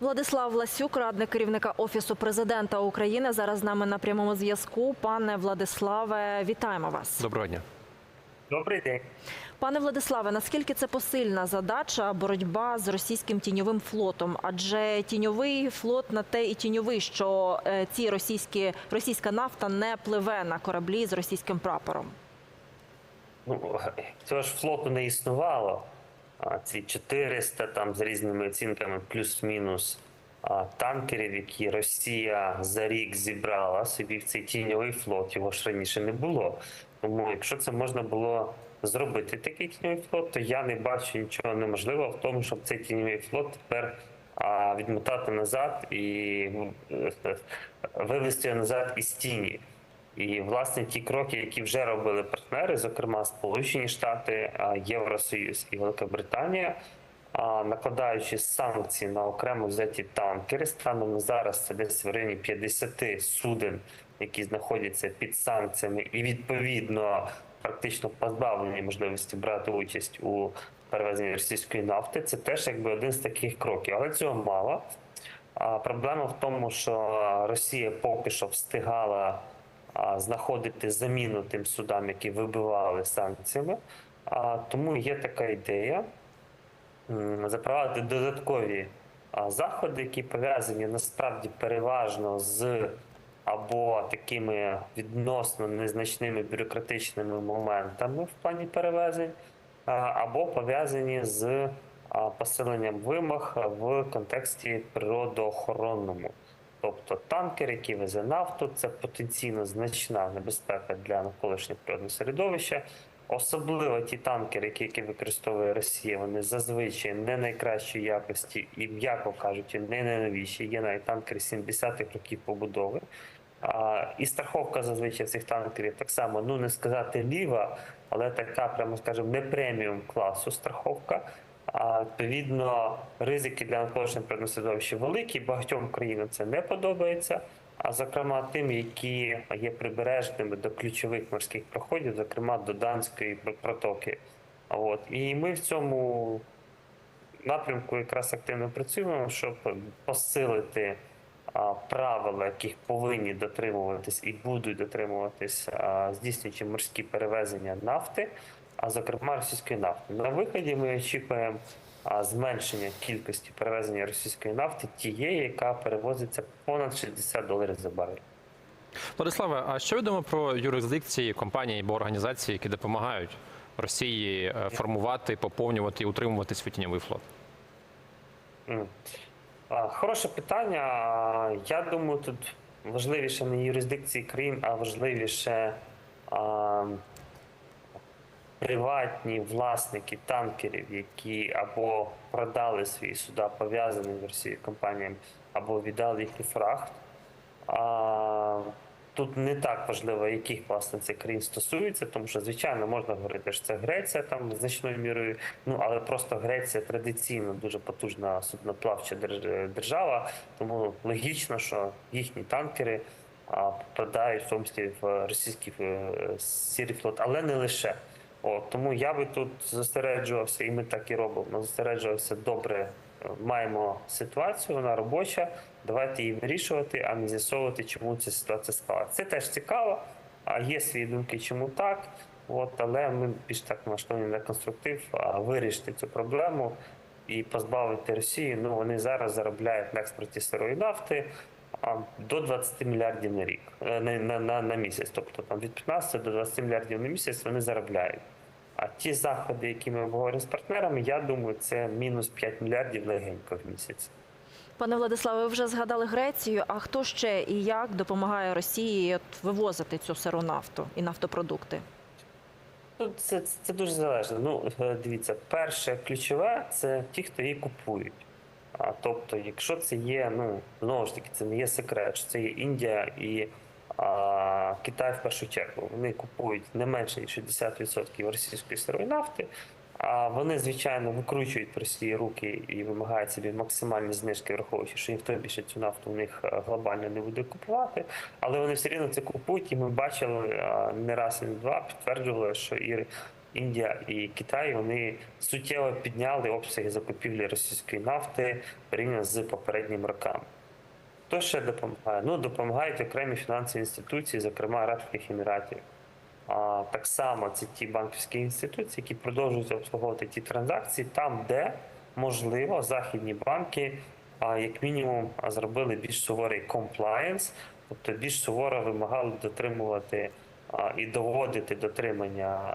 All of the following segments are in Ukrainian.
Владислав Власюк, радник керівника офісу президента України, зараз з нами на прямому зв'язку. Пане Владиславе, вітаємо вас. Доброго дня. Добрий день. Пане Владиславе, наскільки це посильна задача боротьба з російським тіньовим флотом? Адже тіньовий флот на те і тіньовий, що е, ці російські російська нафта не пливе на кораблі з російським прапором. Ну цього ж флоту не існувало. Ці 400 там з різними оцінками, плюс-мінус танкерів, які Росія за рік зібрала собі в цей тіньовий флот. Його ж раніше не було. Тому, якщо це можна було зробити такий тіньовий флот, то я не бачу нічого неможливого в тому, щоб цей тіньовий флот тепер а, відмотати назад і е, вивести його назад із тіні. І власне ті кроки, які вже робили партнери, зокрема Сполучені Штати, Євросоюз і Велика Британія, накладаючи санкції на окремо взяті танкери, станом на зараз це десь в районі 50 суден, які знаходяться під санкціями, і відповідно практично позбавлені можливості брати участь у перевезенні російської нафти. Це теж якби один з таких кроків, але цього мало. Проблема в тому, що Росія поки що встигала знаходити заміну тим судам, які вибивали санкціями. Тому є така ідея запровадити додаткові заходи, які пов'язані насправді переважно з або такими відносно незначними бюрократичними моментами в плані перевезень, або пов'язані з посиленням вимог в контексті природоохоронному. Тобто танкер, який везе нафту, це потенційно значна небезпека для навколишнього природного середовища. Особливо ті танкери, які, використовує Росія, вони зазвичай не найкращої якості і, м'яко кажучи, не найновіші. Є навіть танкери 70-х років побудови. А, і страховка зазвичай цих танкерів так само, ну не сказати ліва, але така, прямо скажемо, не преміум класу страховка. Відповідно, ризики для навколишнього природного середовища великі. Багатьом країнам це не подобається. А зокрема, тим, які є прибережними до ключових морських проходів, зокрема до Данської протоки. От і ми в цьому напрямку якраз активно працюємо, щоб посилити а, правила, яких повинні дотримуватись і будуть дотримуватись, здійснюючи морські перевезення нафти, а зокрема російської нафти. На виході ми очікуємо зменшення кількості перевезення російської нафти, тієї, яка перевозиться понад 60 доларів за барель. Владиславе, а що відомо про юрисдикції компаній або організацій, які допомагають Росії е, формувати, поповнювати і утримувати свій тіньовий флот? Хороше питання. Я думаю, тут важливіше не юрисдикції країн, а важливіше приватні власники танкерів, які або продали свої суда пов'язаним з Росією компаніям, або віддали їх у фрахт. А, Тут не так важливо, яких власне це країн стосується, тому що звичайно можна говорити, що це Греція там значною мірою. Ну але просто Греція традиційно дуже потужна судноплавча держава, тому логічно, що їхні танкери а, попадають в тому числі в російський е, сірий флот, але не лише. О, тому я би тут зосереджувався, і ми так і робимо. Зосереджувався добре. е, Маємо ситуацію, вона робоча. Давайте її вирішувати, а не з'ясовувати, чому ця ситуація склалася. Це теж цікаво. А є свої думки, чому так. От, але ми більш так налаштовані на конструктив, а вирішити цю проблему і позбавити Росію. Ну вони зараз заробляють на експорті сирої нафти до 20 мільярдів на рік е, на, на, на, на місяць. Тобто там від 15 до 20 мільярдів на місяць вони заробляють. А ті заходи, які ми обговорюємо з партнерами, я думаю, це мінус 5 мільярдів легенько в місяць. Пане Владиславе, ви вже згадали Грецію. А хто ще і як допомагає Росії от, вивозити цю сиру нафту і нафтопродукти? Ну, це, це дуже залежно. Ну, е, дивіться, перше ключове це ті, хто її купують. Тобто, якщо це є, ну знову ж таки, це не є секрет, що це є Індія і а, Китай в першу чергу. Вони купують не менше ніж 60% російської сирої нафти. А вони, звичайно, викручують про свої руки і вимагають собі максимальні знижки, враховуючи, що ніхто більше цю нафту у них е, глобально не буде купувати. Але вони все рівно це купують, і ми бачили не раз і не два, підтверджували, що і Індія і Китай вони суттєво підняли обсяги закупівлі російської нафти порівняно з попередніми роками. Хто ще допомагає? Ну, допомагають окремі фінансові інституції, зокрема Арабських Еміратів. А, так само це ті банківські інституції, які продовжують обслуговувати ті транзакції там, де можливо західні банки, а, як мінімум, зробили більш суворий комплаєнс, тобто більш суворо вимагали дотримувати і доводити дотримання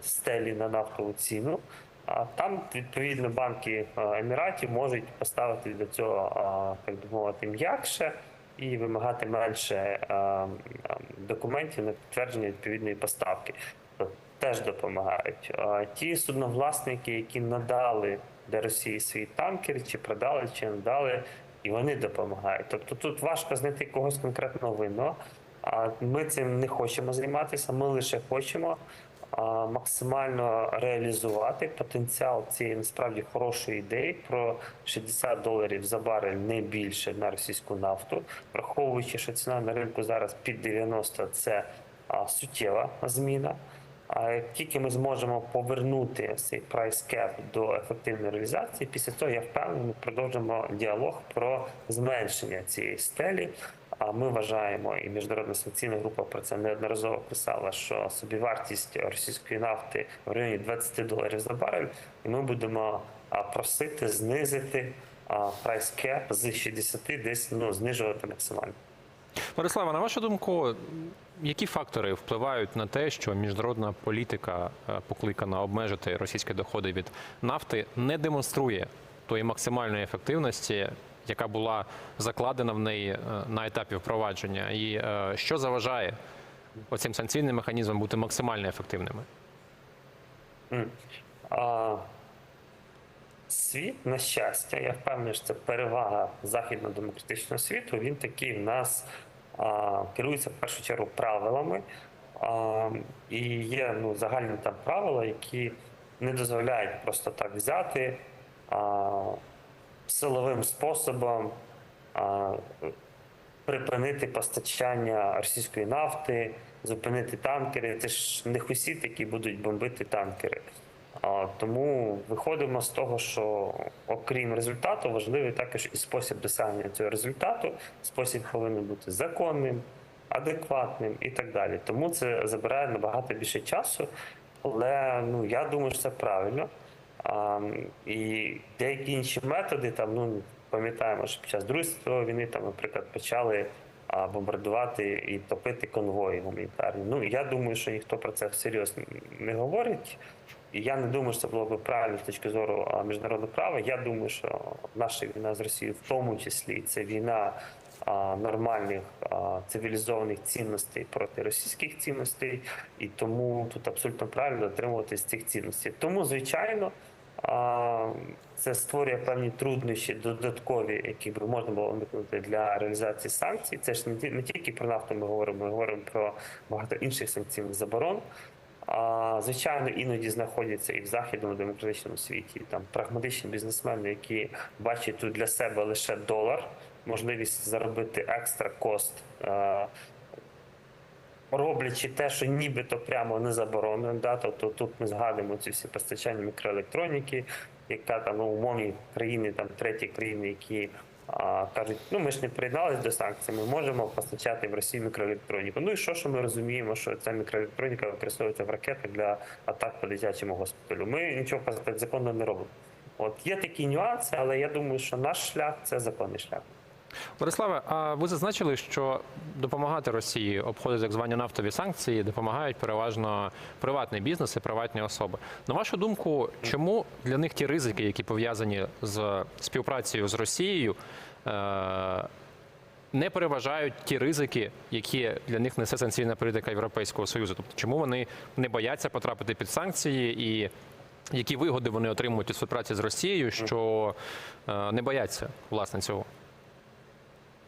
стелі на нафтову ціну. А там відповідно банки а, Еміратів можуть поставити до цього, так би мовити, м'якше і вимагати менше а, а, документів на підтвердження відповідної поставки. Теж допомагають. Ті судновласники, які надали для Росії свої танкери, чи продали, чи надали, і вони допомагають. Тобто тут важко знайти когось конкретно винного. А ми цим не хочемо займатися. Ми лише хочемо максимально реалізувати потенціал цієї насправді хорошої ідеї про 60 доларів за барель не більше на російську нафту, враховуючи, що ціна на ринку зараз під 90 – це суттєва зміна. А як тільки ми зможемо повернути цей прайс кеп до ефективної реалізації, після цього я впевнений, ми продовжимо діалог про зменшення цієї стелі. А ми вважаємо, і міжнародна санкційна група про це неодноразово писала, що собівартість російської нафти в районі 20 доларів за барель, і ми будемо просити знизити прайс кеп з 60 десь ну знижувати максимально. Борислава, на вашу думку, які фактори впливають на те, що міжнародна політика, е, покликана обмежити російські доходи від нафти, не демонструє тої максимальної ефективності, яка була закладена в неї е, на етапі впровадження, і е, що заважає оцим санкційним механізмам бути максимально ефективними? А, світ, на щастя, я впевнений, що це перевага західно-демократичного світу. Він такий в нас а, керується в першу чергу правилами. А, і є ну, загальні там правила, які не дозволяють просто так взяти а, силовим способом а, припинити постачання російської нафти, зупинити танкери. Це ж не хусіти, які будуть бомбити танкери. А, Тому виходимо з того, що окрім результату, важливий також і спосіб досягнення цього результату. Спосіб повинен бути законним, адекватним і так далі. Тому це забирає набагато більше часу. Але ну я думаю, що це правильно. І деякі інші методи, там ну пам'ятаємо, що під час Другої світової війни там, наприклад, почали бомбардувати і топити конвої гуманітарні. Ну я думаю, що ніхто про це всерйоз не говорить. І я не думаю, що це було б правильно з точки зору міжнародного права. Я думаю, що наша війна з Росією, в тому числі, це війна нормальних цивілізованих цінностей проти російських цінностей, і тому тут абсолютно правильно дотримуватись цих цінностей. Тому, звичайно, це створює певні труднощі додаткові, які б можна було уникнути для реалізації санкцій. Це ж не тільки про нафту ми говоримо, ми говоримо про багато інших санкційних заборон. А, звичайно, іноді знаходяться і в західному демократичному світі там прагматичні бізнесмени, які бачать тут для себе лише долар, можливість заробити екстра кост, е, роблячи те, що нібито прямо не заборонено. Да? Тобто тут ми згадуємо ці всі постачання мікроелектроніки, яка там ну, умовні країни, там треті країни, які а, кажуть, ну ми ж не приєдналися до санкцій, ми можемо постачати в Росію мікроелектроніку. Ну і що, що ми розуміємо, що ця мікроелектроніка використовується в ракетах для атак по дитячому госпіталю. Ми нічого законно не робимо. От є такі нюанси, але я думаю, що наш шлях це законний шлях. Бориславе, а ви зазначили, що допомагати Росії обходити так звані нафтові санкції допомагають переважно приватний бізнес і приватні особи. На вашу думку, чому для них ті ризики, які пов'язані з співпрацею з Росією, е, не переважають ті ризики, які для них несе санкційна політика Європейського союзу? Тобто, чому вони не бояться потрапити під санкції і які вигоди вони отримують від співпраці з Росією, що е, не бояться власне цього?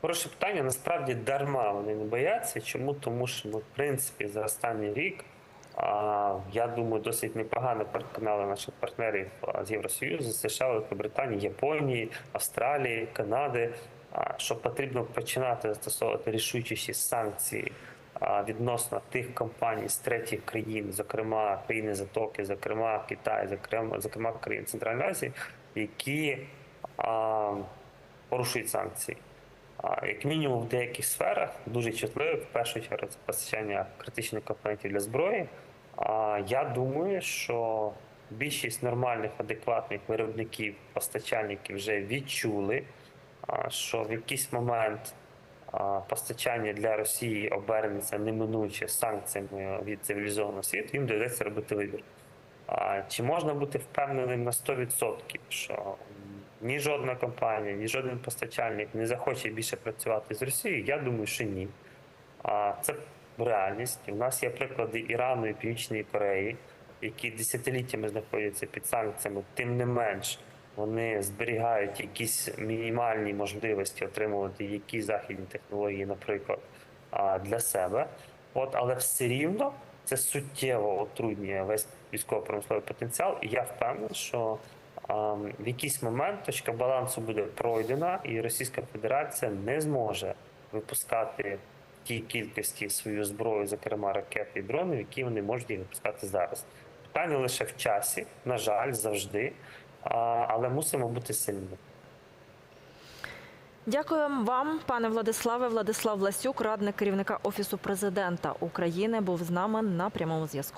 Хороше питання. Насправді дарма вони не бояться. Чому? Тому що ну, в принципі за останній рік а, я думаю, досить непогано переконали наших партнерів з Євросоюзу, США, Великобританії, Японії, Австралії, Канади, а, що потрібно починати застосовувати рішучіші санкції а, відносно тих компаній з третіх країн, зокрема країни Затоки, зокрема Китай, зокрема, зокрема країн Центральної Азії, які а, порушують санкції. Як мінімум в деяких сферах дуже чутливих, в першу чергу це постачання критичних компонентів для зброї. А я думаю, що більшість нормальних, адекватних виробників, постачальників вже відчули, що в якийсь момент постачання для Росії обернеться неминуче санкціями від цивілізованого світу, їм доведеться робити вибір. Чи можна бути впевненим на 100%, що ні жодна компанія, ні жоден постачальник не захоче більше працювати з Росією? Я думаю, що ні. А це реальність. У нас є приклади Ірану і Північної Кореї, які десятиліттями знаходяться під санкціями, тим не менш. Вони зберігають якісь мінімальні можливості отримувати які західні технології, наприклад, для себе. От, але все рівно це суттєво отруднює весь військово-промисловий потенціал. І я впевнений, що в якийсь момент точка балансу буде пройдена, і Російська Федерація не зможе випускати тій кількості свою зброю, зокрема ракети і дрони, які вони можуть їх випускати зараз. Питання лише в часі, на жаль, завжди. Але мусимо бути сильними. Дякуємо вам, пане Владиславе. Владислав Власюк, радник керівника офісу президента України, був з нами на прямому зв'язку.